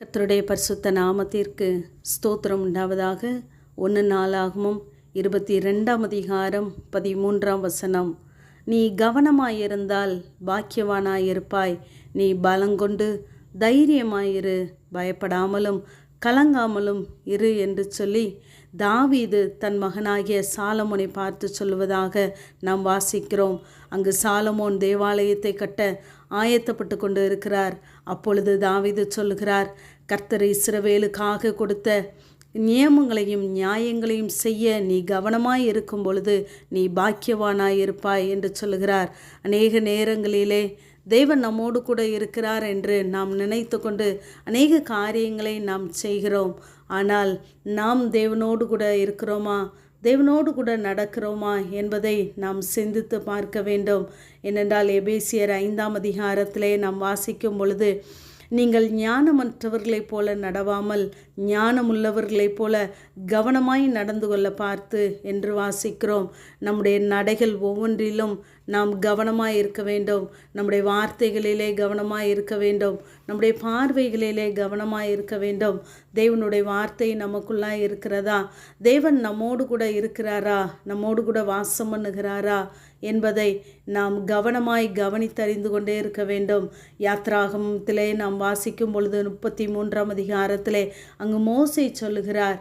கத்தருடைய பரிசுத்த நாமத்திற்கு ஸ்தோத்திரம் உண்டாவதாக. ஒன்று நாளாகவும் இருபத்தி ரெண்டாம் அதிகாரம் பதிமூன்றாம் வசனம். நீ கவனமாயிருந்தால் பாக்கியவானாயிருப்பாய். நீ பலங்கொண்டு தைரியமாயிரு. பயப்படாமலும் கலங்காமலும் இரு என்று சொல்லி தாவீது தன் மகனாகிய சாலமோனை பார்த்து சொல்வதாக நாம் வாசிக்கிறோம். அங்கு சாலமோன் தேவாலயத்தை கட்ட ஆயத்தப்பட்டு கொண்டு இருக்கிறார் அப்பொழுது தாவிது சொல்லுகிறார் கர்த்தர் இஸ்ரவேலுக்காக கொடுத்த நியமங்களையும் நியாயங்களையும் செய்ய நீ கவனமாய் இருக்கும் பொழுது நீ பாக்கியவானாய் இருப்பாய் என்று சொல்லுகிறார். அநேக நேரங்களிலே தேவன் நம்மோடு கூட இருக்கிறார் என்று நாம் நினைத்து கொண்டு அநேக காரியங்களை நாம் செய்கிறோம். ஆனால் நாம் தேவனோடு கூட இருக்கிறோமா? தேவனோடு கூட நடக்கிறோமா என்பதை நாம் சிந்தித்து பார்க்க வேண்டும். ஏனென்றால் எபேசியர் ஐந்தாம் அதிகாரத்திலே நாம் வாசிக்கும் பொழுது நீங்கள் ஞானமற்றவர்களைப் போல நடவாமல் ஞானமுள்ளவர்களைப் போல கவனமாய் நடந்து கொள்ள பார்த்து என்று வாசிக்கிறோம். நம்முடைய நடைகள் ஒவ்வொன்றிலும் நாம் கவனமாய் இருக்க வேண்டும். நம்முடைய வார்த்தைகளிலே கவனமாய் இருக்க வேண்டும். நம்முடைய பார்வைகளிலே கவனமாய் இருக்க வேண்டும். தேவனுடைய வார்த்தை நமக்குள்ளாய் இருக்கிறதா? தேவன் நம்மோடு கூட இருக்கிறாரா? நம்மோடு கூட வாசம் பண்ணுகிறாரா? என்பதை நாம் கவனமாய் கவனித்தறிந்து கொண்டே இருக்க வேண்டும். யாத்ராகமத்திலே நாம் வாசிக்கும் பொழுது முப்பத்தி மூன்றாம் அதிகாரத்திலே அங்கு மோசை சொல்லுகிறார்.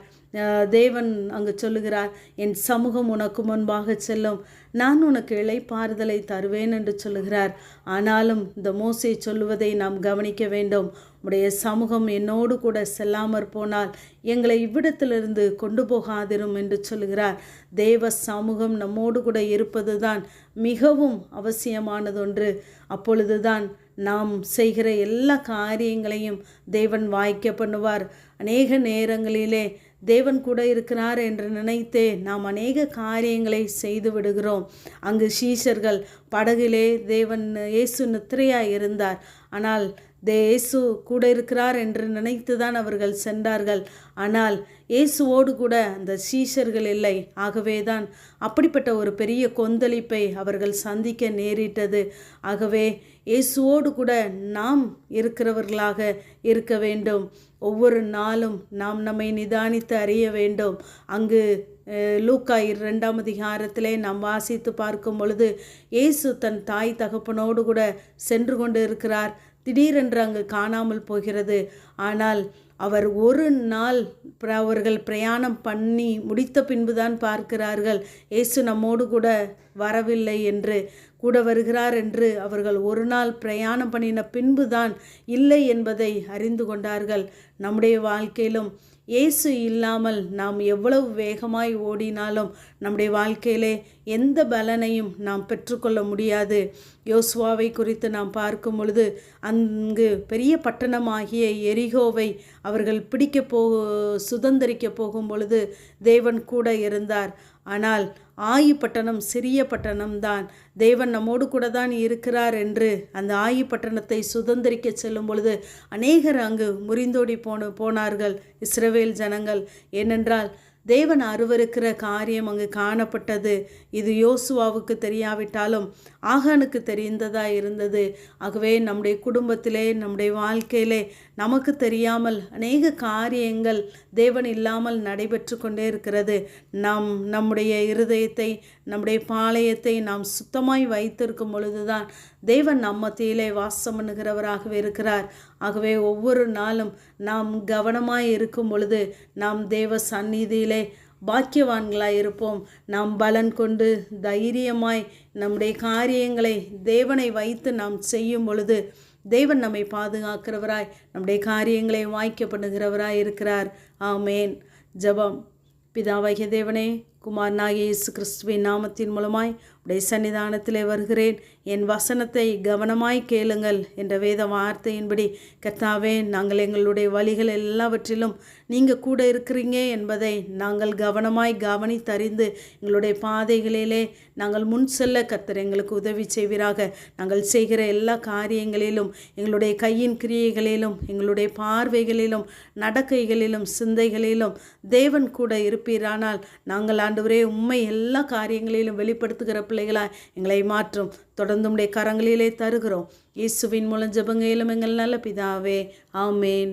தேவன் அங்கு சொல்லுகிறார் என் சமூகம் உனக்கு முன்பாக செல்லும். நான் உனக்கு இழைப்பாறுதலை தருவேன் என்று சொல்லுகிறார். ஆனாலும் இந்த மோசை சொல்லுவதை நாம் கவனிக்க வேண்டும். உடைய சமூகம் என்னோடு கூட செல்லாமற் போனால் எங்களை இவ்விடத்திலிருந்து கொண்டு போகாதிரும் என்று சொல்லுகிறார். தேவ சமூகம் நம்மோடு கூட இருப்பது தான் மிகவும் அவசியமானதொன்று. அப்பொழுதுதான் நாம் செய்கிற எல்லா காரியங்களையும் தேவன் வாய்க்க பண்ணுவார். அநேக நேரங்களிலே தேவன் கூட இருக்கிறார் என்று நினைத்தே நாம் அநேக காரியங்களை செய்து விடுகிறோம். அங்கு சீஷர்கள் படகிலே தேவன் இயேசு நித்திரையாக இருந்தார். ஆனால் இயேசு கூட இருக்கிறார் என்று நினைத்துதான் அவர்கள் சென்றார்கள். ஆனால் இயேசுவோடு கூட அந்த சீஷர்கள் இல்லை. ஆகவே தான் அப்படிப்பட்ட ஒரு பெரிய கொந்தளிப்பை அவர்கள் சந்திக்க நேரிட்டது. ஆகவே இயேசுவோடு கூட நாம் இருக்கிறவர்களாக இருக்க வேண்டும். ஒவ்வொரு நாளும் நாம் நம்மை நிதானித்து அறிய வேண்டும். அங்கு லூக்கா இரண்டாம் அதிகாரத்திலே நாம் வாசித்து பார்க்கும் பொழுது இயேசு தன் தாய் தகப்பனோடு கூட சென்று கொண்டு இருக்கிறார் திடீரென்று அங்கு காணாமல் போகிறது. ஆனால் அவர் ஒரு நாள் அவர்கள் பிரயாணம் பண்ணி முடித்த பின்புதான் பார்க்கிறார்கள். இயேசு நம்மோடு கூட வரவில்லை என்று கூட வருகிறார் என்று அவர்கள் ஒரு நாள் பிரயாணம் பண்ணின பின்புதான் இல்லை என்பதை அறிந்து கொண்டார்கள். நம்முடைய வாழ்க்கையிலும் இயேசு இல்லாமல் நாம் எவ்வளவு வேகமாய் ஓடினாலும் நம்முடைய வாழ்க்கையிலே எந்த பலனையும் நாம் பெற்றுக்கொள்ள முடியாது. யோசுவாவை குறித்து நாம் பார்க்கும் பொழுது அங்கு பெரிய பட்டணமாகிய எரிகோவை அவர்கள் பிடிக்க போ சுதந்திரிக்க போகும் பொழுது தேவன் கூட இருந்தார். ஆனால் ஆயி பட்டணம் சிறிய பட்டணம்தான் தேவன் நம்மோடு கூட தான் இருக்கிறார் என்று அந்த ஆயி பட்டணத்தை சுதந்திரிக்க செல்லும் பொழுது அநேகர் அங்கு முறிந்தோடி போன போனார்கள் இஸ்ரவேல் ஜனங்கள். ஏனென்றால் தேவன் அருவருக்கிற காரியம் அங்கு காணப்பட்டது. இது யோசுவாவுக்கு தெரியாவிட்டாலும் ஆகானுக்கு தெரிந்ததா இருந்தது. ஆகவே நம்முடைய குடும்பத்திலே நம்முடைய வாழ்க்கையிலே நமக்கு தெரியாமல் அநேக காரியங்கள் தேவன் இல்லாமல் நடைபெற்று கொண்டே இருக்கிறது. நம் நம்முடைய இருதயத்தை நம்முடைய பாளையத்தை நாம் சுத்தமாய் வைத்திருக்கும் பொழுதுதான் தேவன் நம்மத்தியிலே வாசம் பண்ணுகிறவராகவே இருக்கிறார். ஆகவே ஒவ்வொரு நாளும் நாம் கவனமாய் இருக்கும் பொழுது நாம் தேவ சந்நிதியிலே பாக்கியவான்களாய் இருப்போம். நாம் பலன் கொண்டு தைரியமாய் நம்முடைய காரியங்களை தேவனை வைத்து நாம் செய்யும் பொழுது தேவன் நம்மை பாதுகாக்கிறவராய் நம்முடைய காரியங்களை வாய்க்கப்படுகிறவராய் இருக்கிறார். ஆமேன். ஜபம். பிதாவாகிய தேவனே குமாரனாகிய இயேசு கிறிஸ்துவின் நாமத்தின் மூலமாய் உடைய சன்னிதானத்திலே வருகிறேன். என் வசனத்தை கவனமாய் கேளுங்கள் என்ற வேத வார்த்தையின்படி கர்த்தாவே நாங்கள் எங்களுடைய வழிகள் எல்லாவற்றிலும் நீங்கள் கூட இருக்கிறீங்க என்பதை நாங்கள் கவனமாய் கவனித்தறிந்து எங்களுடைய பாதைகளிலே நாங்கள் முன் செல்ல கர்த்தர் எங்களுக்கு உதவி செய்வீராக. நாங்கள் செய்கிற எல்லா காரியங்களிலும் எங்களுடைய கையின் கிரியைகளிலும் எங்களுடைய பார்வைகளிலும் நடக்கைகளிலும் சிந்தைகளிலும் தேவன் கூட இருப்பீரானால் நாங்கள் ஆண்டவரே உண்மை எல்லா காரியங்களிலும் வெளிப்படுத்துகிற பிள்ளைகளா எங்களை மாற்றும். தொடர்ந்து உடைய கரங்களிலே தருகிறோம். இயேசுவின் மூலம் ஜெபங்கையிலும் எங்கள் நல்ல பிதாவே. ஆமேன்.